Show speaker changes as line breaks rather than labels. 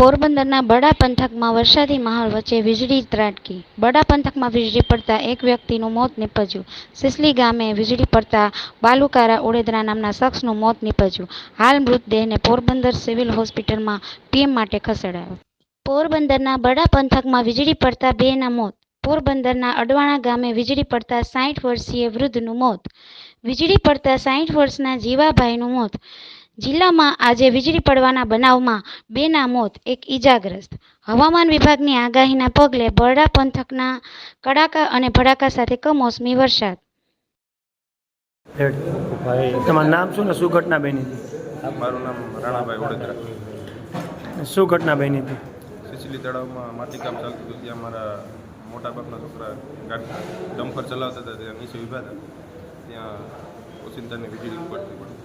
પોરબંદરના બડા પંથકમાં વરસાદી માહોલ વચ્ચે વીજળી ત્રાટકી. બડા પંથકમાં વીજળી પડતા એક વ્યક્તિનું મોત નીપજ્યું. સિસલી ગામે વીજળી પડતા બાલુકારા ઉડેદરા નામના શખ્સનું મોત નીપજ્યું. હાલ મૃતદેહને પોરબંદર સિવિલ હોસ્પિટલમાં પીએમ માટે ખસેડાયો. પોરબંદરના બડા પંથકમાં વીજળી પડતા બેના મોત. પોરબંદરના અડવાણા ગામે વીજળી પડતા સાઠ વર્ષીય વૃદ્ધનું મોત. વીજળી પડતા સાઠ વર્ષના જીવાભાઈનું મોત. જિલ્લામાં આજે વીજળી પડવાના બનાવમાં બેના મોત એક ઈજાગ્રસ્ત. હવામાન વિભાગની આગાહીના પગલે બરડા પંથકના કડાકા અને ભડાકા સાથે કમોસમી વરસાદ.
તમારું નામ શું ને શું ઘટના બની હતી?
મારું નામ રાણાભાઈ વડોદરા.
શું ઘટના બની હતી?
સિસલી તળાવમાં માટીકામ ચાલતું હતું ત્યાં મારા મોટાભાગના છોકરા ગાડી ડમ્પર ચલાવતા હતા ત્યાં નીચે હતા. ત્યાં ઓચિંતાની વીજળી પડતી પડી.